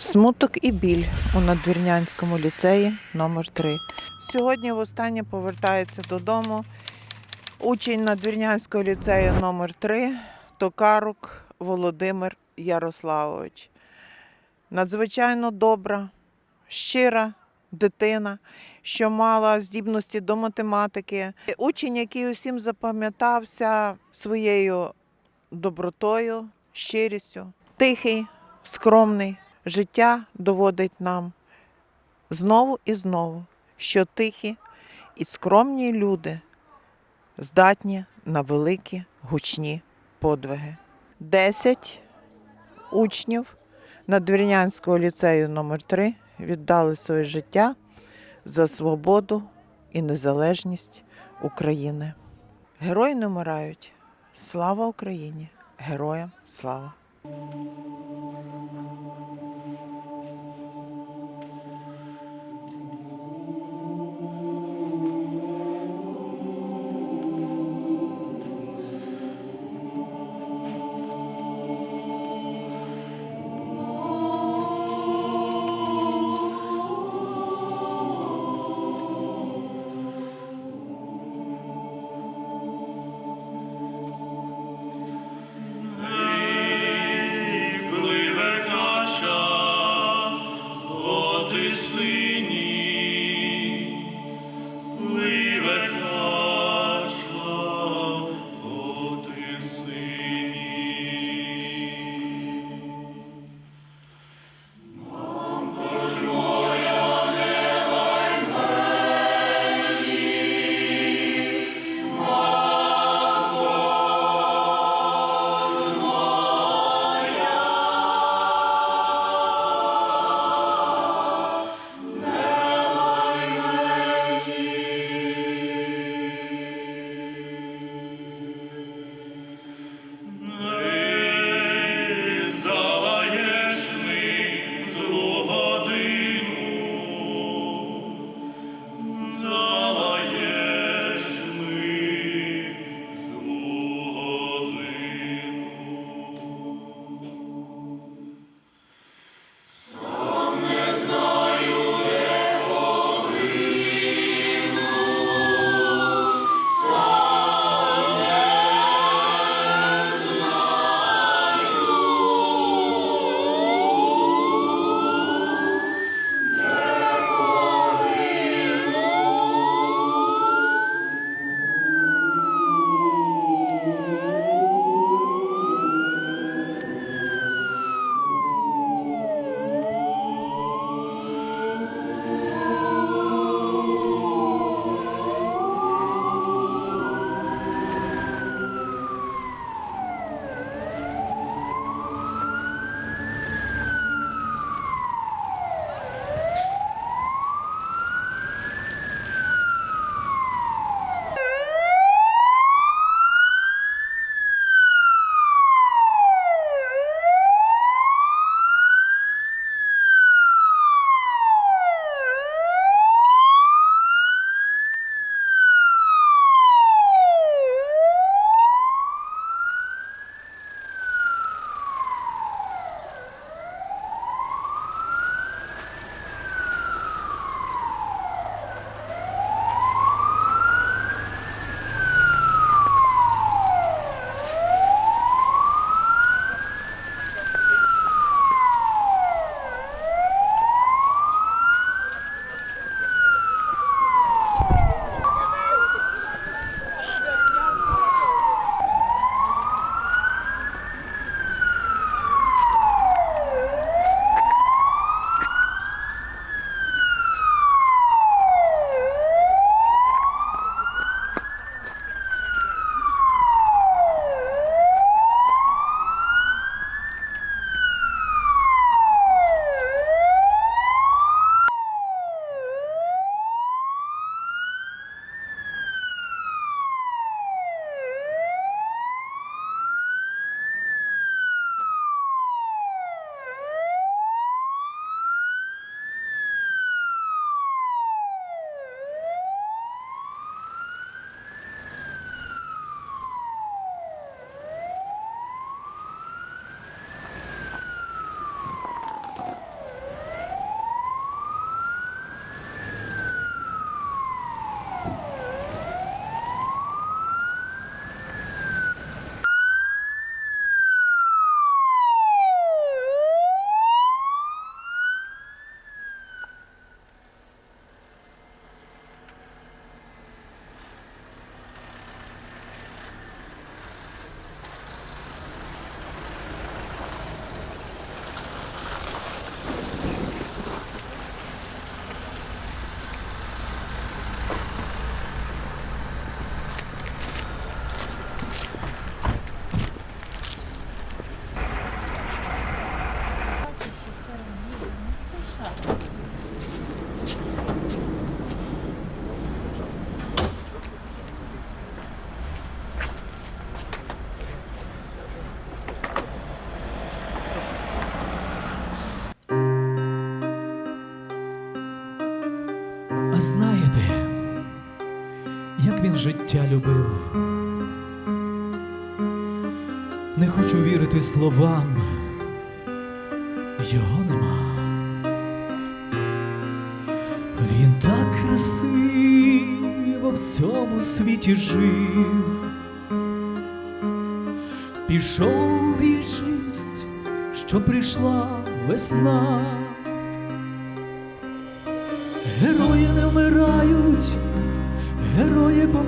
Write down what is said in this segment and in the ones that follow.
Смуток і біль у надвірнянському ліцеї номер 3 Сьогодні востаннє повертається додому учень надвірнянського ліцею номер 3 Токарук Володимир Ярославович. Надзвичайно добра, щира дитина, що мала здібності до математики. Учень, який усім запам'ятався своєю добротою, щирістю, тихий, скромний. Життя доводить нам знову і знову, що тихі і скромні люди здатні на великі гучні подвиги. Десять учнів Надвірнянського ліцею номер 3 віддали своє життя за свободу і незалежність України. Герої не вмирають. Слава Україні! Героям слава! А знаєте, як він життя любив? Не хочу вірити словам, його нема. Він так красиво в цьому світі жив, пішов у вічність, що прийшла весна.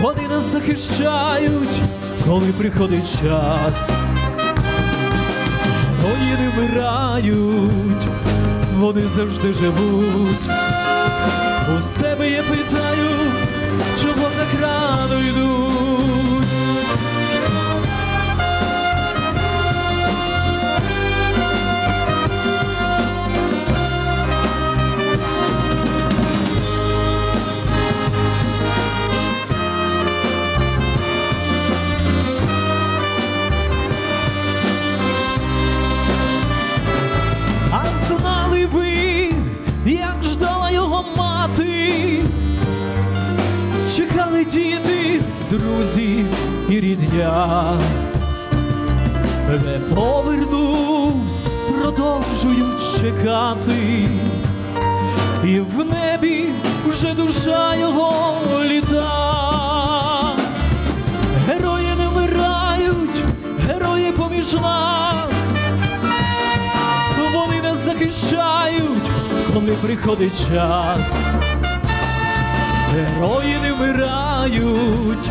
Вони нас захищають, коли приходить час. Вони не вмирають, вони завжди живуть. У себе я питаю, чого так рано йдуть. Рідня. Не повернувсь, продовжують чекати, і в небі вже душа його літа. Герої не вмирають, герої поміж нас. Вони нас захищають, коли приходить час. Герої не вмирають,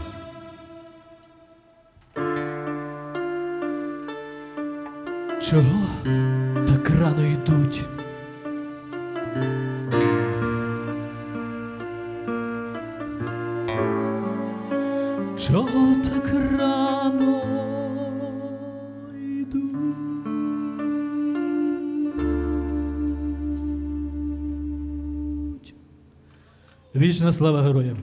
Чого так рано йдуть? Чого так рано йдуть? Вічна слава героям!